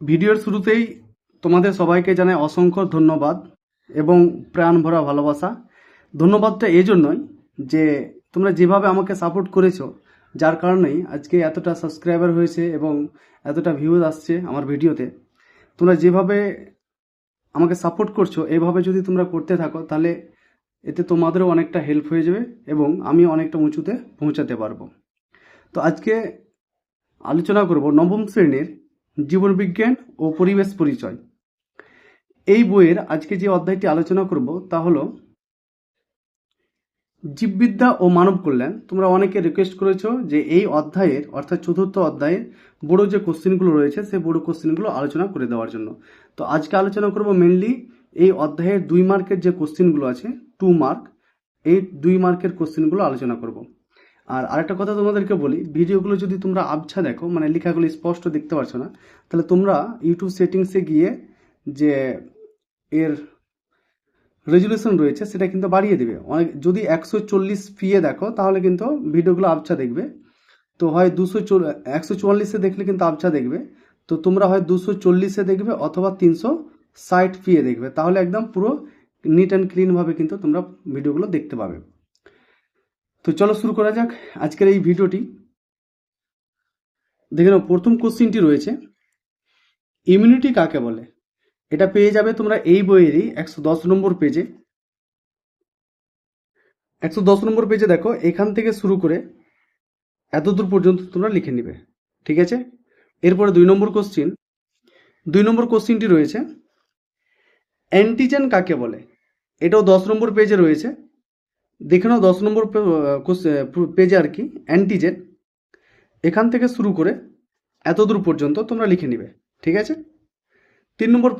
ভিডিওর শুরুতেই তোমাদের সবাইকে জানাই অসংখ্য ধন্যবাদ এবং প্রাণ ভরা ভালোবাসা। ধন্যবাদটা এই জন্যই যে তোমরা যেভাবে আমাকে সাপোর্ট করেছ, যার কারণেই আজকে এতটা সাবস্ক্রাইবার হয়েছে এবং এতটা ভিউজ আসছে আমার ভিডিওতে। তোমরা যেভাবে আমাকে সাপোর্ট করছ, এভাবে যদি তোমরা করতে থাকো, তাহলে এতে তোমাদেরও অনেকটা হেল্প হয়ে যাবে এবং আমি অনেকটা উঁচুতে পৌঁছাতে পারব। তো আজকে আলোচনা করব নবম শ্রেণির জীবনবিজ্ঞান ও পরিবেশ পরিচয়। এই বইয়ের আজকে যে অধ্যায়টি আলোচনা করব তা হলো, জীববিদ্যা ও মানব কল্যাণ। তোমরা অনেকে রিকোয়েস্ট করেছ যে এই অধ্যায়ের, অর্থাৎ চতুর্থ অধ্যায়ের বড় যে কোশ্চেনগুলো রয়েছে সেই বড় কোশ্চেনগুলো আলোচনা করে দেওয়ার জন্য। তো আজকে আলোচনা করব মেনলি এই অধ্যায়ের দুই মার্কের যে কোশ্চেনগুলো আছে টু মার্ক এই দুই মার্কের কোশ্চেনগুলো আলোচনা করব। আর আরেকটা কথা তোমাদেরকে বলি, ভিডিওগুলো যদি তোমরা আবছা দেখো মানে লেখাগুলো স্পষ্ট দেখতে পারছ না, তাহলে তোমরা ইউটিউব সেটিংসে গিয়ে যে এর রেজুলেশন রয়েছে, সেটা কিন্তু বাড়িয়ে দেবে। অনেক, যদি একশো চল্লিশ পিএ দেখো, তাহলে কিন্তু ভিডিওগুলো আবছা দেখবে। তো হয় দুশো একশো চুয়াল্লিশে দেখলে কিন্তু আবছা দেখবে। তো তোমরা হয় দুশো চল্লিশে দেখবে অথবা তিনশো ষাট পিএ দেখবে। তাহলে একদম পুরো নিট অ্যান্ড ক্লিনভাবে কিন্তু তোমরা ভিডিওগুলো দেখতে পাবে। তো চলো শুরু করা যাক আজকের এই ভিডিওটি। দেখে নাও, প্রথম কোশ্চিনটি রয়েছে ইমিউনিটি কাকে বলে? এটা পেয়ে যাবে তোমরা এই বইয়েরই একশো দশ নম্বর পেজে একশো দশ নম্বর পেজে দেখো, এখান থেকে শুরু করে এতদূর পর্যন্ত তোমরা লিখে নিবে, ঠিক আছে? এরপরে দুই নম্বর কোশ্চিন দুই নম্বর কোশ্চিনটি রয়েছে অ্যান্টিজেন কাকে বলে? এটাও দশ নম্বর পেজে রয়েছে দেখে নাও, দশ নম্বর পেজে আর কি অ্যান্টিজেন এখান থেকে শুরু করে এতদূর পর্যন্ত তোমরা লিখে নিবে, ঠিক আছে? তিন নম্বর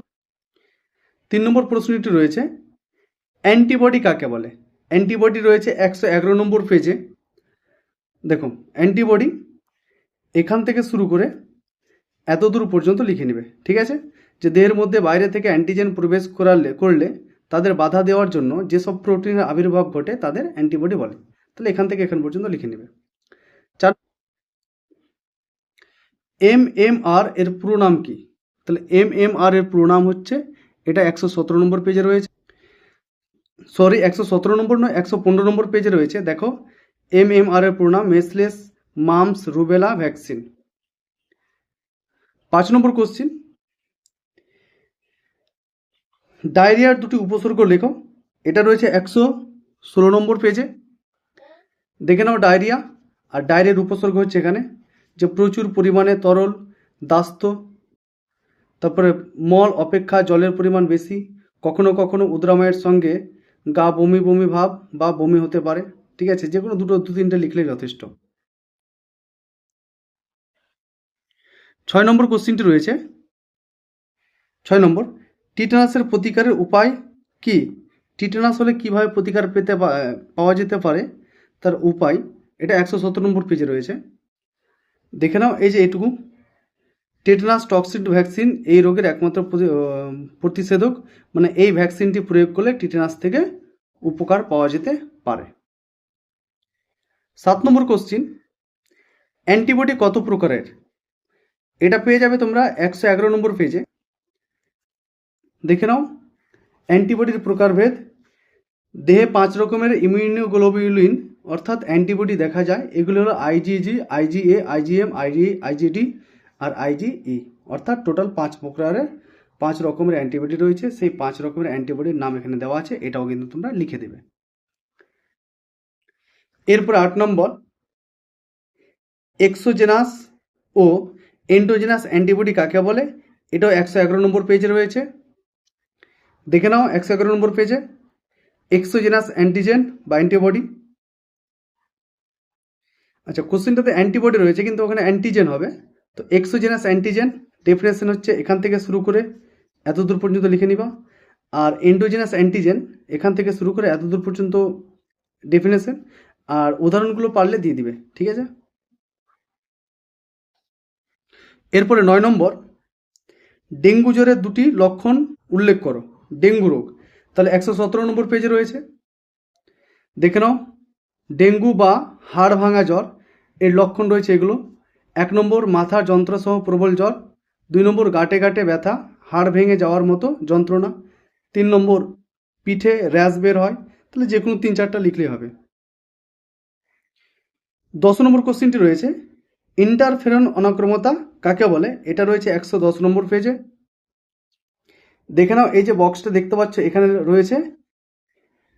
তিন নম্বর প্রশ্নটি রয়েছে অ্যান্টিবডি কাকে বলে? অ্যান্টিবডি রয়েছে একশো এগারো নম্বর পেজে দেখো অ্যান্টিবডি এখান থেকে শুরু করে এতদূর পর্যন্ত লিখে নেবে, ঠিক আছে? যে দেহের মধ্যে বাইরে থেকে অ্যান্টিজেন প্রবেশ করালে করলে তাদের বাধা দেওয়ার জন্য যেসব প্রোটিনের আবির্ভাব ঘটে তাদের অ্যান্টিবডি বলে। তাহলে এখান থেকে এখান পর্যন্ত লিখে নেবে। চার এম এম আর এর পুরো নাম কি? তাহলে এম এম আর এর পুরো নাম হচ্ছে, এটা একশো সতেরো নম্বর পেজে রয়েছে। সরি একশো সতেরো নম্বর নয়, একশো পনেরো নম্বর পেজে রয়েছে। দেখো এম এম আর এর পুরো নাম মেসলেস মামস রুবেলা ভ্যাকসিন। পাঁচ নম্বর কোশ্চিন ডায়রিয়ার দুটি উপসর্গ লেখো। এটা রয়েছে একশো ষোলো নম্বর পেজে দেখে নাও ডায়রিয়া। আর ডায়রিয়ার উপসর্গ হচ্ছে এখানে যে প্রচুর পরিমাণে তরল, দাস্ত, তারপরে মল অপেক্ষা জলের পরিমাণ বেশি, কখনো কখনো উদ্রাময়ের সঙ্গে গা বমি বমি ভাব বা বমি হতে পারে। ঠিক আছে, যে কোনো দুটো দু তিনটে লিখলেই যথেষ্ট। ছয় নম্বর কোশ্চিনটি রয়েছে। ছয় নম্বর। টিটানাসের প্রতিকারের উপায় কি? টিটানাস হলে কীভাবে প্রতিকার পেতে পাওয়া যেতে পারে? তার উপায়, এটা একশো সতেরো নম্বর পেজে রয়েছে। দেখে নাও, এই যে এটুকু। টেটানাস টক্সিড ভ্যাকসিন এই রোগের একমাত্র প্রতিষেধক। মানে এই ভ্যাকসিনটি প্রয়োগ করলে টিটানাস থেকে উপকার পাওয়া যেতে পারে। সাত নম্বর কোশ্চিন। অ্যান্টিবডি কত প্রকারের? এটা পেয়ে যাবে তোমরা একশো এগারো নম্বর পেজে। দেখে নাও। অ্যান্টিবডির প্রকারভেদ। দেহে পাঁচ রকমের ইমিউনোগ্লোবিউলিন, অর্থাৎ অ্যান্টিবডি দেখা যায়। এগুলো হলো IgG IgA IgM Ig IgD আর আইজিই অর্থাৎ টোটাল পাঁচ প্রকারের পাঁচ রকমের অ্যান্টিবডি রয়েছে। সেই পাঁচ রকমের অ্যান্টিবডির নাম এখানে দেওয়া আছে। এটাও কিন্তু তোমরা লিখে দেবে। এরপর আট নম্বর। এক্সোজেনাস ও এন্ডোজেনাস অ্যান্টিবডি কাকে বলে? এটাও একশো এগারো নম্বর পেজে রয়েছে। দেখে নাও একশো এগারো নম্বর পেজে এক্সোজেনাস অ্যান্টিজেন বা অ্যান্টিবডি আচ্ছা কোশ্চেনটাতে অ্যান্টিবডি রয়েছে, কিন্তু ওখানে অ্যান্টিজেন হবে। তো এক্সোজেনাস অ্যান্টিজেন ডেফিনেশন হচ্ছে এখান থেকে শুরু করে এত দূর পর্যন্ত লিখে নিবা। আর এন্ডোজেনাস অ্যান্টিজেন এখান থেকে শুরু করে এত দূর পর্যন্ত ডেফিনেশন আর উদাহরণগুলো পারলে দিয়ে দিবে, ঠিক আছে? এরপরে নয় নম্বর, ডেঙ্গু জ্বরের দুটি লক্ষণ উল্লেখ করো। ডেঙ্গু রোগ। তাহলে একশো সতেরো নম্বর পেজে রয়েছে। দেখে নাও, ডেঙ্গু বা হাড় ভাঙা জ্বর, এর লক্ষণ রয়েছে এগুলো। এক নম্বর, মাথার যন্ত্রসহ প্রবল জ্বর। দুই নম্বর, গাঁটে গাঁটে ব্যথা, হাড় ভেঙে যাওয়ার মতো যন্ত্রণা। তিন নম্বর, পিঠে র্যাশ বের হয়। তাহলে যে কোনো তিন চারটা লিখলেই হবে। দশ নম্বর কোশ্চেনটি রয়েছে ইন্টারফেরন অনাক্রমতা কাকে বলে? এটা রয়েছে একশো দশ নম্বর পেজে দেখে নাও, এই যে বক্সটা দেখতে পাচ্ছ, এখানে রয়েছে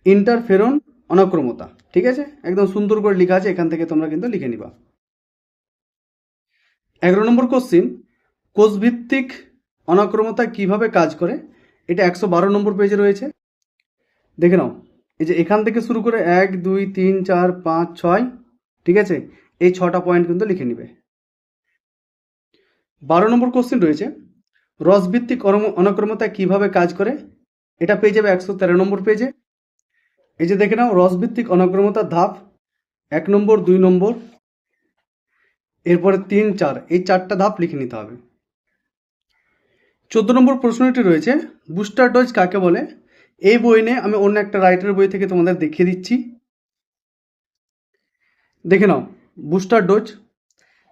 ইন্টারফেরন অনাক্রমতা, ঠিক আছে? একদম সুন্দর করে লেখা আছে, এখান থেকে তোমরা কিন্তু লিখে নিবা। এগারো নম্বর কোশ্চিন কোষভিত্তিক অনাক্রমতা কীভাবে কাজ করে? এটা একশো বারো নম্বর পেজে রয়েছে। দেখে নাও, এই যে এখান থেকে শুরু করে এক, দুই, তিন, চার, পাঁচ, ছয়, ঠিক আছে? এই ছটা পয়েন্ট কিন্তু লিখে নিবে। বারো নম্বর কোশ্চেন রয়েছে রসভিত্তিক অনাক্রমতা কীভাবে কাজ করে? এটা পেয়ে যাবে একশো তেরো নম্বর পেজে। এই যে দেখে নাও, রসভিত্তিক অনাক্রমতার ধাপ, এক নম্বর, দুই নম্বর, এরপরে তিন, চার, এই চারটা ধাপ লিখে নিতে হবে। চোদ্দ নম্বর প্রশ্নটি রয়েছে, বুস্টার ডোজ কাকে বলে? এই বই নিয়ে আমি অন্য একটা রাইটার বই থেকে তোমাদের দেখিয়ে দিচ্ছি। দেখে নাও, বুস্টার ডোজ,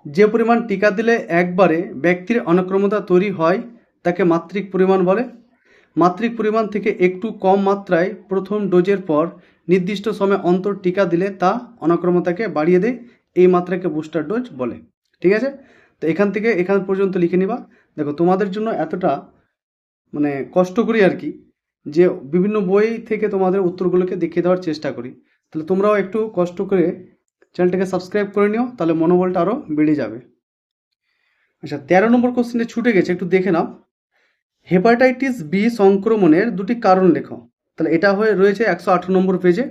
যে পরিমাণ টিকা দিলে একবারে ব্যক্তির অনাক্রমতা তৈরি হয় তাকে মাত্রিক পরিমাণ বলে। মাত্রিক পরিমাণ থেকে একটু কম মাত্রায় প্রথম ডোজের পর নির্দিষ্ট সময় অন্তর টিকা দিলে তা অনাক্রমতাকে বাড়িয়ে দেয়, এই মাত্রাকে বুস্টার ডোজ বলে। ঠিক আছে? তো এখান থেকে এখান পর্যন্ত লিখে নিবা। দেখো, তোমাদের জন্য এতটা মানে কষ্ট করি আর কি, যে বিভিন্ন বই থেকে তোমাদের উত্তরগুলোকে দেখিয়ে দেওয়ার চেষ্টা করি। তাহলে তোমরাও একটু কষ্ট করে চ্যানেলটাকে সাবস্ক্রাইব করে নিও, তাহলে মনোবলটা আরও বেড়ে যাবে। আচ্ছা তেরো নম্বর কোশ্চেনটা ছুটে গেছে, একটু দেখে নাও। হেপাটাইটিস বি সংক্রমণের দুটি কারণ লেখো। তাহলে এটা হয়ে রয়েছে একশো আঠারো নম্বর পেজে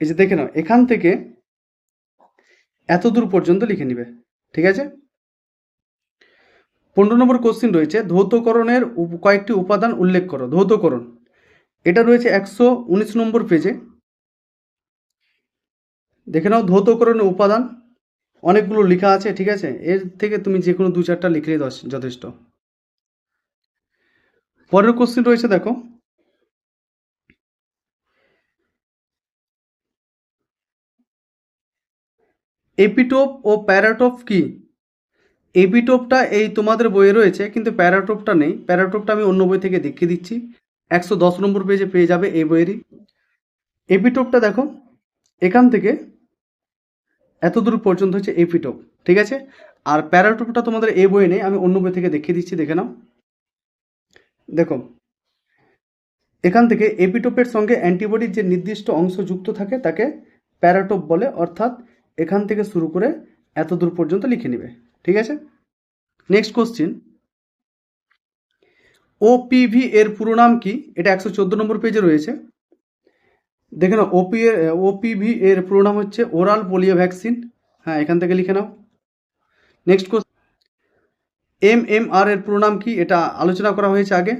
এই যে দেখে নাও, এখান থেকে এত দূর পর্যন্ত লিখে নিবে, ঠিক আছে? পনেরো নম্বর কোশ্চিন রয়েছে, ধৌতকরণের কয়েকটি উপাদান উল্লেখ করো, ধৌতকরণ। এটা রয়েছে একশো উনিশ নম্বর পেজে দেখে নাও, ধৌতকরণের উপাদান, অনেকগুলো লেখা আছে, ঠিক আছে? এর থেকে তুমি যে কোনো দু চারটা লিখলেই যথেষ্ট। পরের কোশ্চিন রয়েছে, দেখো। এপিটোপ ও প্যারাটোপ কি? এপিটোপটা এই তোমাদের বইয়ে রয়েছে, কিন্তু প্যারাটোপটা নেই। প্যারাটোপটা আমি অন্য বই থেকে দেখিয়ে দিচ্ছি। একশো দশ নম্বর পেজে পেয়ে যাবে এই বইয়েরই। এপিটোপটা দেখো, এখান থেকে এত দূর পর্যন্ত হচ্ছে এপিটোপ ঠিক আছে? আর প্যারাটোপটা তোমাদের এই বইয়ে নেই, আমি অন্য বই থেকে দেখিয়ে দিচ্ছি, দেখে নাও। দেখো, এখান থেকে এপিটোপের সঙ্গে অ্যান্টিবডির যে নির্দিষ্ট অংশ যুক্ত থাকে তাকে প্যারাটোপ বলে, অর্থাৎ এখান থেকে শুরু করে এত দূর পর্যন্ত লিখে নেবে, ঠিক আছে? নেক্সট কোশ্চিন ওপিভি এর পুরো নাম কি? এটা একশো চোদ্দ নম্বর পেজে রয়েছে। দেখে নাও ওপি ওপিভি এর পুরো নাম হচ্ছে ওরাল পোলিও ভ্যাকসিন হ্যাঁ এখান থেকে লিখে নাও। Next question M M R এর পুরো নাম কি? এটা আলোচনা করা হয়েছে আগে।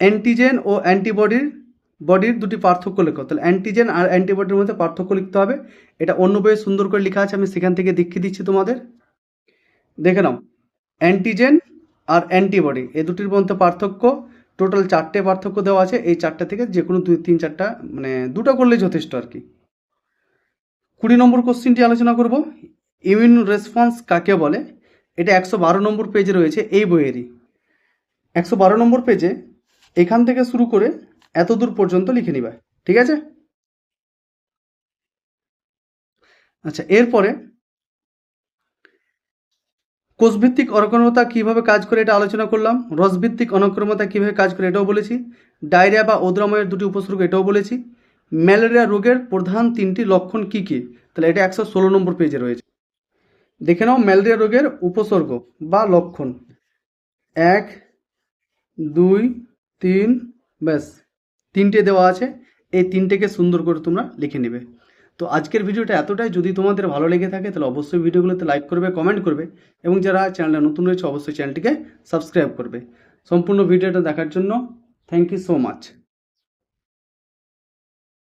অ্যান্টিজেন ও অ্যান্টিবডির বডির দুটি পার্থক্য লেখো। তাহলে অ্যান্টিজেন আর অ্যান্টিবডির মধ্যে পার্থক্য লিখতে হবে। এটা অন্য বইয়ে সুন্দর করে লেখা আছে, আমি সেখান থেকে দেখিয়ে দিচ্ছি তোমাদের। দেখে নাও। অ্যান্টিজেন আর অ্যান্টিবডি এই দুটির মধ্যে পার্থক্য। টোটাল চারটে পার্থক্য দেওয়া আছে। এই চারটে থেকে যে কোনো দুই, তিন, চারটা মানে দুটো করলেই যথেষ্ট আর কি। কুড়ি নম্বর কোশ্চিনটি আলোচনা করব। ইমিউন রেসপন্স কাকে বলে? এটা একশো বারো নম্বর পেজে রয়েছে এই বইয়েরই। একশো বারো নম্বর পেজে এখান থেকে শুরু করে এত দূর পর্যন্ত লিখে নিবে, ঠিক আছে? আচ্ছা এরপরে কোষভিত্তিক অনক্রমতা কীভাবে কাজ করে এটা আলোচনা করলাম, রসভিত্তিক অনক্রমতা কীভাবে কাজ করে এটাও বলেছি, ডায়রিয়া বা ওদ্রাময়ের দুটি উপসর্গ এটাও বলেছি, ম্যালেরিয়া রোগের প্রধান তিনটি লক্ষণ কি কি? তাহলে এটা একশো ষোলো নম্বর পেজে রয়েছে। দেখে নাও, ম্যালেরিয়া রোগের উপসর্গ বা লক্ষণ। এক, দুই, তিন, ব্যাস। তিনটে দেওয়া আছে। এই তিনটেকে সুন্দর করে তোমরা লিখে নেবে। তো আজকের ভিডিওটা এতটাই। যদি তোমাদের ভালো লেগে থাকে, তাহলে অবশ্যই ভিডিওগুলোতে লাইক করবে, কমেন্ট করবে এবং যারা চ্যানেলটা নতুন রয়েছে, অবশ্যই চ্যানেলটিকে সাবস্ক্রাইব করবে। সম্পূর্ণ ভিডিওটা দেখার জন্য থ্যাংক ইউ সো মাচ